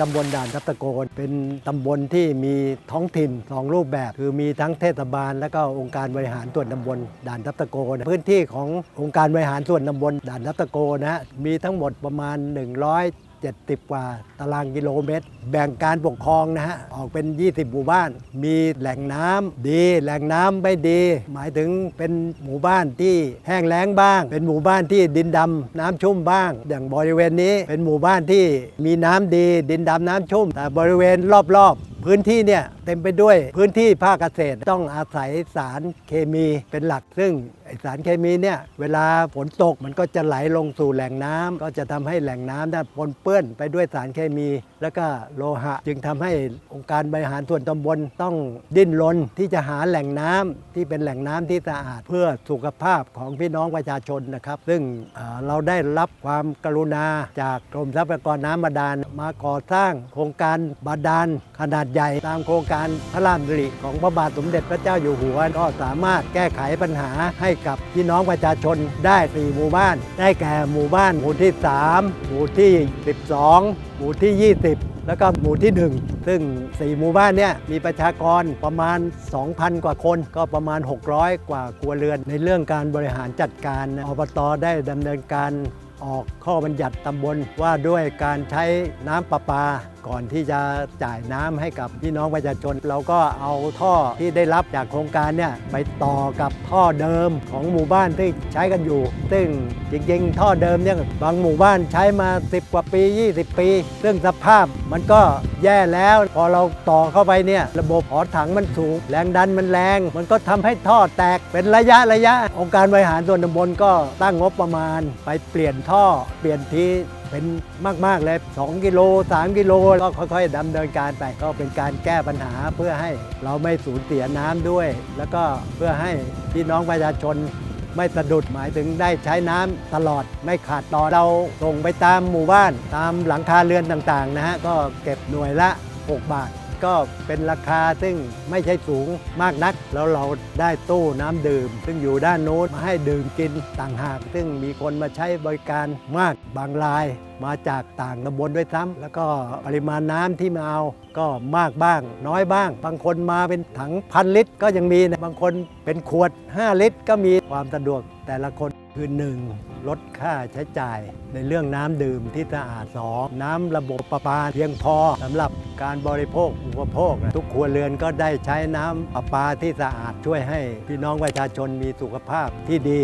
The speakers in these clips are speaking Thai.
ตำบลด่านทับตะโกน เป็นตำบลที่มีท้องถิ่นสองรูปแบบ คือมีทั้งเทศบาล และก็องค์การบริหารส่วนตำบลด่านทับตะโกน พื้นที่ขององค์การบริหารส่วนตำบลด่านทับตะโกนะฮะมีทั้งหมดประมาณ 100 70 กว่าตารางกิโลเมตร แบ่งการปกครองนะฮะ ออกเป็น 20 หมู่บ้าน มีแหล่งน้ำดี แหล่งน้ำไม่ดี หมายถึงเป็นหมู่บ้านที่แห้งแล้งบ้าง เป็นหมู่บ้านที่ดินดำน้ำชุ่มบ้าง อย่างบริเวณนี้เป็นหมู่บ้านที่มีน้ำดี ดินดำน้ำชุ่ม แต่บริเวณรอบๆ พื้นที่เนี่ยเต็มไปด้วยพื้นที่ภาคเกษตรต้องอาศัยสารเคมีเป็นหลัก ซึ่งสารเคมีเนี่ยเวลาฝนตกมันก็จะไหลลงสู่แหล่งน้ำก็จะทำให้แหล่งน้ำนั้นปนเปื้อนไปด้วยสารเคมี แล้วก็โลหะ จึงทำให้องค์การบริหารส่วนตำบลต้องดิ้นรนที่จะหาแหล่งน้ำที่เป็นแหล่งน้ำที่สะอาดเพื่อสุขภาพของพี่น้องประชาชนนะครับ ซึ่งเเราได้รับความกรุณาจากกรมทรัพยากรน้ำบาดาลมาก่อสร้างโครงการบาดาลขนาดใหญ่ตามโครงการพระราชดำริของพระบาทสมเด็จพระเจ้าอยู่หัว ก็สามารถแก้ไขปัญหาให้กับพี่น้องประชาชนได้สี่หมู่บ้าน ได้แก่หมู่บ้านหมู่ที่ 3 หมู่ที่ 12 หมู่ที่ 20แล้วก็หมู่ที่ 1 ซึ่ง 4 หมู่บ้านเนี่ยมีประชากรประมาณ 2,000 กว่าคน ก็ประมาณ 600 กว่าครัวเรือน ในเรื่องการบริหารจัดการอบตได้ดำเนินการออกข้อบัญญัติตำบลว่าด้วยการใช้น้ำประปา ก่อนที่จะจ่ายน้ำให้กับพี่น้องประชาชน เราก็เอาท่อที่ได้รับจากโครงการเนี่ยไปต่อกับท่อเดิมของหมู่บ้านที่ใช้กันอยู่ ซึ่งจริงๆ ท่อเดิมเนี่ยบางหมู่บ้านใช้มา 10 กว่าปี 20 ปี ซึ่งสภาพมันก็แย่แล้ว พอเราต่อเข้าไปเนี่ยระบบหอถังมันสูง แรงดันมันแรง มันก็ทำให้ท่อแตกเป็นระยะระยะองค์การบริหารส่วนตำบลก็ตั้งงบประมาณ ไปเปลี่ยนท่อเปลี่ยนทีเป็นมาก ๆ เลย 2 กิโล 3 กิโล ก็ค่อยๆดำเนินการไป ก็เป็นการแก้ปัญหาเพื่อให้เราไม่สูญเสียน้ำด้วย แล้วก็เพื่อให้พี่น้องประชาชนไม่สะดุดหมายถึงได้ใช้น้ำตลอดไม่ขาดตอนเราส่งไปตามหมู่บ้าน ตามหลังคาเรือนต่างๆนะฮะก็เก็บหน่วยละ 6 บาท ก็เป็นราคาซึ่งไม่ใช่สูงมากนัก แล้วเราได้ตู้น้ำดื่ม ซึ่งอยู่ด้านโน้นมาให้ดื่มกินต่างหาก ซึ่งมีคนมาใช้บริการมากบางรายมาจากต่างตำบลด้วยซ้ำแล้วก็ปริมาณน้ำที่มาเอาก็มากบ้าง น้อยบ้าง บางคนมาเป็นถังพันลิตรก็ยังมีนะบางคนเป็นขวด 5 ลิตรก็มีความสะดวกแต่ละคน คือหนึ่งลดค่าใช้จ่ายในเรื่องน้ำดื่มที่สะอาดสองน้ำระบบประปาเพียงพอสำหรับการบริโภคอุปโภค ทุกครัวเรือนก็ได้ใช้น้ำประปาที่สะอาดช่วยให้พี่น้องประชาชนมีสุขภาพที่ดี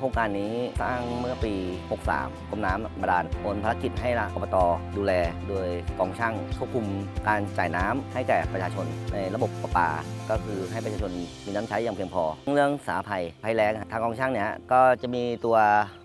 โครงการนี้สร้างเมื่อปี 63กรมน้ำบาดาลโอนภารกิจให้ละอบตดูแล โดยกองช่างควบคุมการจ่ายน้ำให้แก่ประชาชนในระบบประปา ก็คือให้ประชาชนมีน้ำใช้อย่างเพียงพอ เรื่องสาภัยภัยแล้งทางกองช่างเนี่ยก็จะมีตัว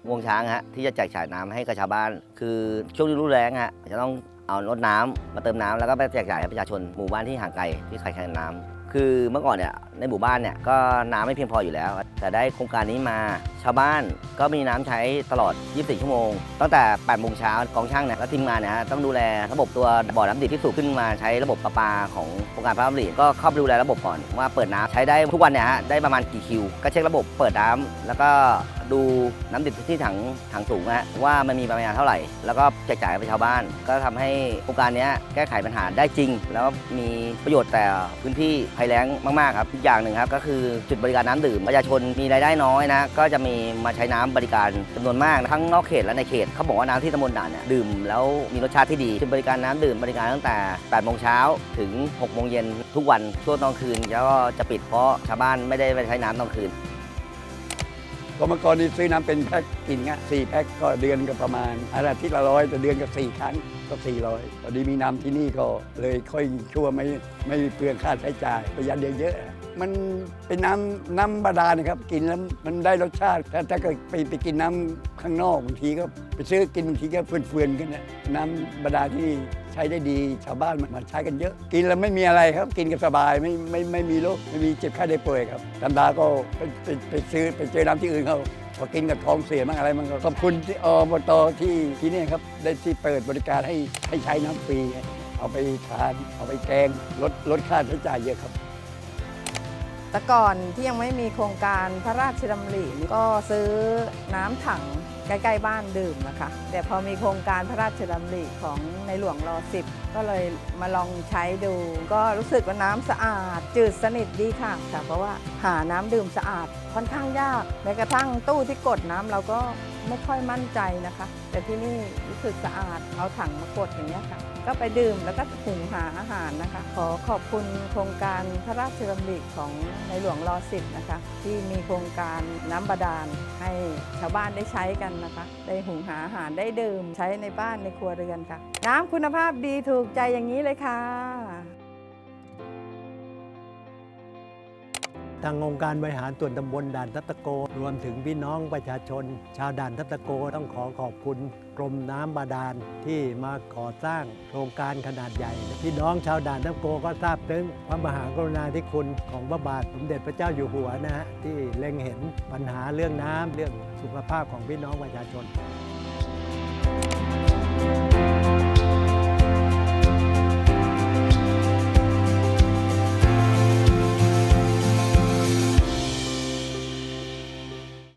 งวงช้างฮะที่จะแจกจ่ายน้ำให้กับชาวบ้าน คือช่วงฤดูแล้งฮะจะต้องเอารถน้ำมาเติมน้ำแล้วก็ไปแจกจ่ายให้ประชาชนหมู่บ้านที่ห่างไกลที่ขาดแคลนน้ำ คือเมื่อก่อนเนี่ยในหมู่บ้านเนี่ยก็น้ำไม่เพียงพออยู่แล้ว แต่ได้โครงการนี้มาชาวบ้านก็มีน้ำใช้ตลอด 24 ชั่วโมง ตั้งแต่8โมงเช้ากองช่างเนี่ยและทีมงานเนี่ยฮะต้องดูแลระบบตัวบ่อน้ำดิบที่สูบขึ้นมาใช้ระบบประปาของโครงการพระรามหลีก็เข้าไปดูแลระบบก่อนว่าเปิดน้ำใช้ได้ทุกวันเนี่ยฮะได้ประมาณกี่คิว ก็เช็คระบบเปิดน้ำแล้วก็ดูน้ำดิบที่ถังถังสูงฮะว่ามันมีปริมาณเท่าไหร่ แล้วก็แจกจ่ายให้ชาวบ้าน ก็ทำให้โครงการนี้แก้ไขปัญหาได้จริง แล้วมีประโยชน์แต่พื้นที่ภัยแล้งมากๆครับอีกอย่างหนึ่งครับก็คือจุดบริการน้ำดื่มประชาชนมีรายได้น้อยนะก็จะมีมาใช้น้ำบริการจำนวนมากทั้งนอกเขตและในเขตเขาบอกว่าน้ำที่ตำบลด่านเนี่ยดื่ม แล้วมีรสชาติที่ดีจุดบริการน้ำดื่มบริการตั้งแต่8โมงเช้าถึง6โมงเย็นทุกวันช่วงตอนคืนแล้วก็จะปิดเพราะชาวบ้านไม่ได้ไปใช้น้ำตอนคืน ก็เมื่อก่อนนี่ซื้อน้ำเป็นแพ็คกินเงี้ยสี่แพ็คก็เดือนก็ประมาณอาทิตย์ละร้อยแต่เดือนก็สี่ครั้งก็สี่ร้อยพอดีมีน้ำที่นี่ก็เลยค่อยชั่วไม่ไม่เปลืองค่าใช้จ่ายประหยัดเยอะๆมันเป็นน้ำน้ำบาดาลนะครับ กินแล้วมันได้รสชาติถ้าถ้าเกิดไปไปกินน้ำ ข้างนอกบางทีก็ไปซื้อกินบางทีก็เฟื่อนๆกันนะน้ำบาดาลที่ใช้ได้ดีชาวบ้านมันใช้กันเยอะ กินแล้วไม่มีอะไรครับ กินกันสบายไม่ไม่ไม่มีโรคไม่มีเจ็บไข้ได้ป่วยครับธรรมดาก็ไปไปไปซื้อไปเจอน้ำที่อื่นเขาพอกินกับท้องเสียมั่งอะไรมันก็ขอบคุณที่อบตที่ที่นี่ครับได้ที่เปิดบริการให้ให้ใช้น้ำฟรีเอาไปทาน เอาไปแกงลดลดค่าใช้จ่ายเยอะครับแต่ก่อนที่ยังไม่มีโครงการพระราชดำริก็ซื้อน้ำถัง ใกล้ๆบ้านดื่มนะคะแต่พอมีโครงการพระราชดำริของในหลวงรอสิบก็เลยมาลองใช้ดู ก็รู้สึกว่าน้ำสะอาด จืดสนิทดีค่ะค่ะเพราะว่าหาน้ำดื่มสะอาดค่อนข้างยากแม้กระทั่งตู้ที่กดน้ำเราก็ ไม่ค่อยมั่นใจนะคะ แต่ที่นี่รู้สึกสะอาดเอาถังมากดอย่างนี้ค่ะ ก็ไปดื่มแล้วก็หุงหาอาหารนะคะ ขอขอบคุณโครงการพระราชดำริของในหลวงรอสิบนะคะ ที่มีโครงการน้ำบาดาลให้ชาวบ้านได้ใช้กันนะคะ ได้หุงหาอาหารได้ดื่มใช้ในบ้านในครัวเรือนค่ะ น้ำคุณภาพดีถูกใจอย่างนี้เลยค่ะ ทางองค์การบริหารส่วนตำบลด่านทัตะโก รวมถึงพี่น้องประชาชน ชาวด่านทัตะโกต้องขอขอบคุณกรมน้ำบาดาลที่มาก่อสร้างโครงการขนาดใหญ่ พี่น้องชาวด่านทัตะโกก็ทราบถึงพระมหากรุณาธิคุณของพระบาทสมเด็จพระเจ้าอยู่หัวนะฮะที่เล็งเห็นปัญหาเรื่องน้ำเรื่องสุขภาพของพี่น้องประชาชน